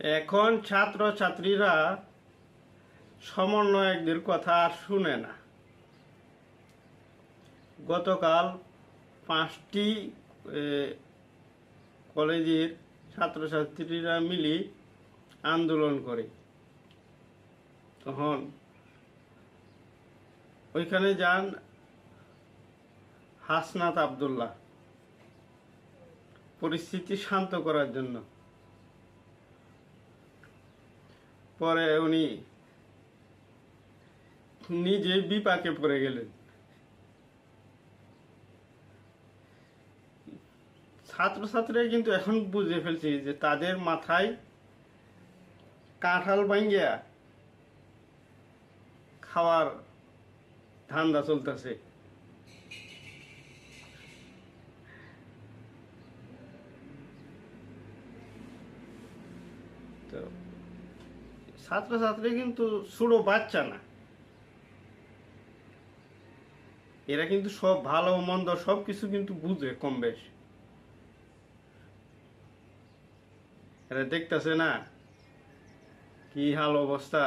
এখন ছাত্র ছাত্রীরা সমন্বয়কদের কথা আর শুনে না। গতকাল পাঁচটি কলেজের ছাত্রছাত্রীরা মিলে আন্দোলন করে। তখন ওইখানে যান হাসনাত আবদুল্লাহ। পরিস্থিতি শান্ত করার জন্য। পরে উনি নিজে বিপাকে পড়ে গেলেন। ছাত্রছাত্রীরা কিন্তু এখন বুঝে ফেলছি যে তাদের মাথায় কাঁঠাল ভাঙ্গিয়া খাওয়ার ধান্দা চলতেছে। তো ছাত্রছাত্রী কিন্তু ছোটো বাচ্চা না। এরা কিন্তু সব ভালো মন্দ সব কিছু কিন্তু বুঝে কম বেশ। এরা দেখতেছে না কি হাল অবস্থা।